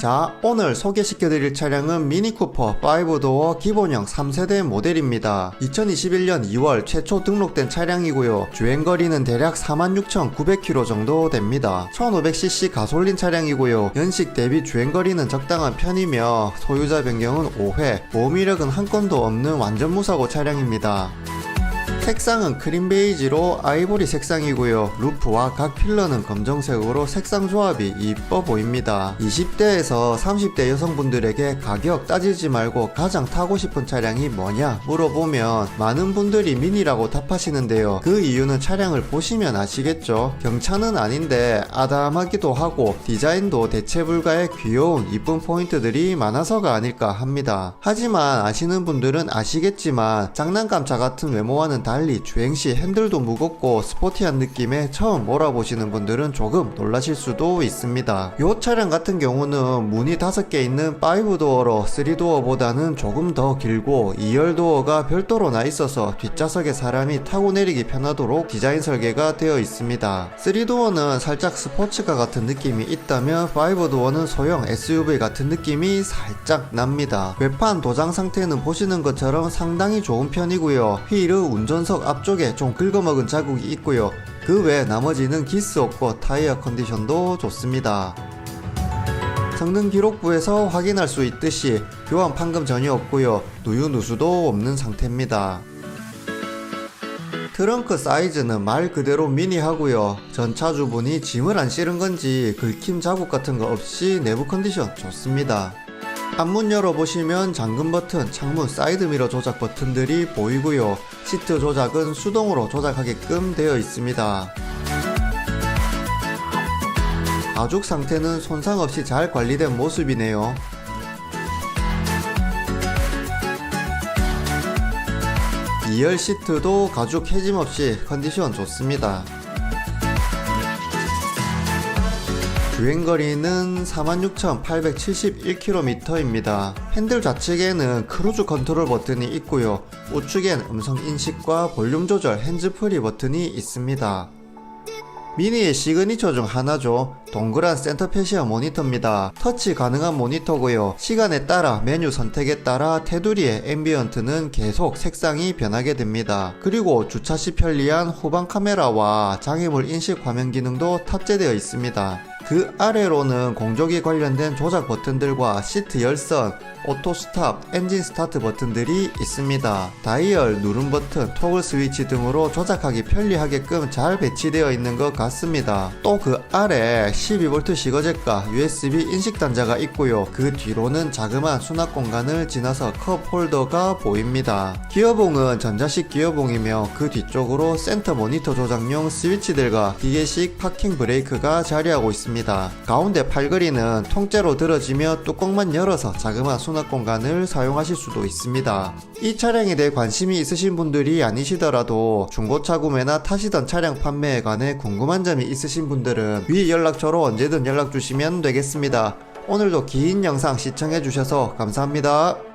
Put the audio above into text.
자, 오늘 소개시켜드릴 차량은 미니쿠퍼 5도어 기본형 3세대 모델입니다. 2021년 2월 최초 등록된 차량이고요. 주행거리는 대략 46,900km 정도 됩니다. 1500cc 가솔린 차량이고요. 연식 대비 주행거리는 적당한 편이며 소유자 변경은 5회, 보험 이력은 한 건도 없는 완전 무사고 차량입니다. 색상은 크림 베이지로 아이보리 색상이고요. 루프와 각 필러는 검정색으로 색상 조합이 이뻐 보입니다. 20대에서 30대 여성분들에게 가격 따지지 말고 가장 타고 싶은 차량이 뭐냐 물어보면 많은 분들이 미니라고 답하시는데요. 그 이유는 차량을 보시면 아시겠죠? 경차는 아닌데 아담하기도 하고 디자인도 대체 불가의 귀여운 이쁜 포인트들이 많아서가 아닐까 합니다. 하지만 아시는 분들은 아시겠지만 장난감차 같은 외모와는 달리 주행시 핸들도 무겁고 스포티한 느낌에 처음 몰아보시는 분들은 조금 놀라실 수도 있습니다. 이 차량 같은 경우는 문이 5개 있는 5도어로 3도어보다는 조금 더 길고 2열도어가 별도로 나 있어서 뒷좌석에 사람이 타고 내리기 편하도록 디자인 설계가 되어 있습니다. 3도어는 살짝 스포츠카 같은 느낌이 있다면 5도어는 소형 SUV 같은 느낌이 살짝 납니다. 외판 도장 상태는 보시는 것처럼 상당히 좋은 편이고요. 휠은 운전 석 앞쪽에 좀 긁어먹은 자국이 있고요. 그 외 나머지는 기스 없고 타이어 컨디션도 좋습니다. 성능 기록부에서 확인할 수 있듯이 교환 판금 전혀 없고요. 누유 누수도 없는 상태입니다. 트렁크 사이즈는 말 그대로 미니하고요. 전차주분이 짐을 안 실은 건지 긁힘 자국 같은 거 없이 내부 컨디션 좋습니다. 앞문 열어보시면 잠금 버튼, 창문 사이드 미러 조작 버튼들이 보이고요. 시트 조작은 수동으로 조작하게끔 되어 있습니다. 가죽 상태는 손상 없이 잘 관리된 모습이네요. 이열 시트도 가죽 해짐 없이 컨디션 좋습니다. 주행거리는 46,871km입니다. 핸들 좌측에는 크루즈 컨트롤 버튼이 있고요. 우측엔 음성 인식과 볼륨 조절 핸즈프리 버튼이 있습니다. 미니의 시그니처 중 하나죠. 동그란 센터페시아 모니터입니다. 터치 가능한 모니터고요. 시간에 따라 메뉴 선택에 따라 테두리의 앰비언트는 계속 색상이 변하게 됩니다. 그리고 주차 시 편리한 후방 카메라와 장애물 인식 화면 기능도 탑재되어 있습니다. 그 아래로는 공조기 관련된 조작 버튼들과 시트 열선, 오토 스탑, 엔진 스타트 버튼들이 있습니다. 다이얼, 누름 버튼, 토글 스위치 등으로 조작하기 편리하게끔 잘 배치되어 있는 것 같습니다. 또 그 아래 12V 시거잭과 USB 인식 단자가 있고요. 그 뒤로는 자그마한 수납 공간을 지나서 컵 홀더가 보입니다. 기어봉은 전자식 기어봉이며 그 뒤쪽으로 센터 모니터 조작용 스위치들과 기계식 파킹 브레이크가 자리하고 있습니다. 가운데 팔걸이는 통째로 들어지며 뚜껑만 열어서 자그마한 수납 공간을 사용하실 수도 있습니다. 이 차량에 대해 관심이 있으신 분들이 아니시더라도 중고차 구매나 타시던 차량 판매에 관해 궁금한 점이 있으신 분들은 위 연락처로 언제든 연락 주시면 되겠습니다. 오늘도 긴 영상 시청해 주셔서 감사합니다.